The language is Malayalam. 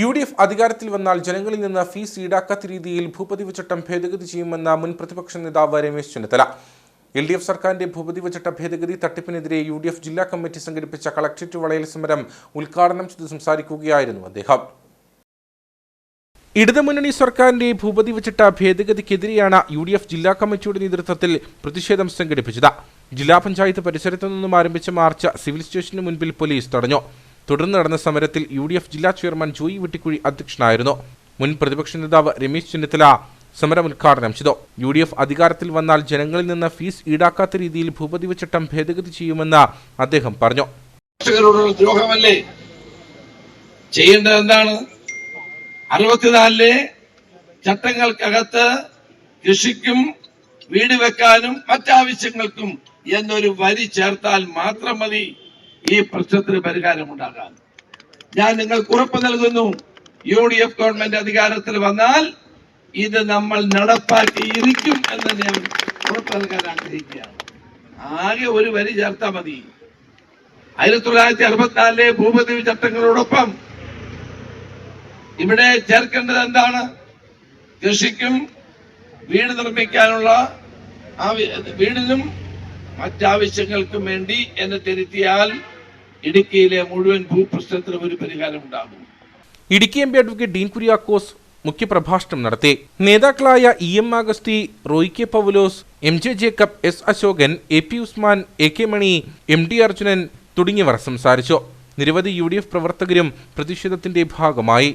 യു ഡി എഫ് അധികാരത്തിൽ വന്നാൽ ജനങ്ങളിൽ നിന്ന് ഫീസ് ഈടാക്കാത്ത രീതിയിൽ ഭൂപതിവ് ചട്ടം ഭേദഗതി ചെയ്യുമെന്ന മുൻ പ്രതിപക്ഷ നേതാവ് Ramesh Chennithala. L D F സർക്കാരിന്റെ ഭൂപതിവ് ചട്ട ഭേദഗതി തട്ടിപ്പിനെതിരെ യു ഡി എഫ് ജില്ലാ കമ്മിറ്റി സംഘടിപ്പിച്ച കളക്ട്രേറ്റ് വളയൽ സമരം ഉദ്ഘാടനം ചെയ്ത് സംസാരിക്കുകയായിരുന്നു അദ്ദേഹം. ഇടതുമുന്നണി സർക്കാരിന്റെ ഭൂപതിവ് ചട്ട ഭേദഗതിക്കെതിരെയാണ് യു ഡി എഫ് ജില്ലാ കമ്മിറ്റിയുടെ നേതൃത്വത്തിൽ പ്രതിഷേധം സംഘടിപ്പിച്ചത്. ജില്ലാ പഞ്ചായത്ത് പരിസരത്തു നിന്നും ആരംഭിച്ച മാർച്ച് സിവിൽ സ്റ്റേഷന് മുൻപിൽ പോലീസ് തടഞ്ഞു. തുടർന്ന് നടന്ന സമരത്തിൽ യു ഡി എഫ് ജില്ലാ ചെയർമാൻ ജോയി വെട്ടിക്കുഴി അധ്യക്ഷനായിരുന്നു. മുൻ പ്രതിപക്ഷ നേതാവ് രമേശ് ചെന്നിത്തല സമരം ഉദ്ഘാടനം ചെയ്തു. യു ഡി എഫ് അധികാരത്തിൽ വന്നാൽ ജനങ്ങളിൽ നിന്ന് ഫീസ് ഈടാക്കാത്ത രീതിയിൽ ഭൂപതിവ് ചട്ടം ഭേദഗതി ചെയ്യുമെന്ന് അദ്ദേഹം പറഞ്ഞു. ദ്രോഹമല്ലേ? ചെയ്യേണ്ടത് എന്താണ് അറുപത്തിനാലിലെ ചട്ടങ്ങൾക്കകത്ത് കൃഷിക്കും വീട് വെക്കാനും മറ്റാവശ്യങ്ങൾക്കും എന്നൊരു വരി ചേർത്താൽ മാത്രം മതി. ഈ പ്രശ്നത്തിന് പരിഹാരമുണ്ടാകാൻ ഞാൻ നിങ്ങൾക്ക് ഉറപ്പ് നൽകുന്നു. യു ഡി എഫ് ഗവൺമെന്റ് അധികാരത്തിൽ വന്നാൽ ഇത് നമ്മൾ നടപ്പാക്കിയിരിക്കും എന്ന് ഞാൻ ഉറപ്പ് നൽകാൻ ആഗ്രഹിക്കുകയാണ്. ആകെ ഒരു വരി ചേർത്താൽ മതി. ആയിരത്തി തൊള്ളായിരത്തി അറുപത്തിനാലിലെ ഭൂപതിവ് ചട്ടങ്ങളോടൊപ്പം ഇവിടെ ചേർക്കേണ്ടത് എന്താണ്? കൃഷിക്കും വീട് നിർമ്മിക്കാനുള്ള വീടിനും മറ്റാവശ്യങ്ങൾക്കും വേണ്ടി എന്ന് തിരുത്തിയാൽ ഇടുക്കിയിലെ മുഴുവൻ ഭൂപ്രശ്നത്തിനും ഒരു പരിഹാരം ഉണ്ടാകും. Idukki M P advocate Dean Kuriakose മുഖ്യപ്രഭാഷണം നടത്തി. നേതാക്കളായ E M Augusthy Roy K Paulose M J Jacob S Ashokan A P Usman A K Mani M D Arjunan തുടങ്ങിയവർ സംസാരിച്ചു. നിരവധി യു ഡി എഫ് പ്രവർത്തകരും പ്രതിഷേധത്തിന്റെ ഭാഗമായി.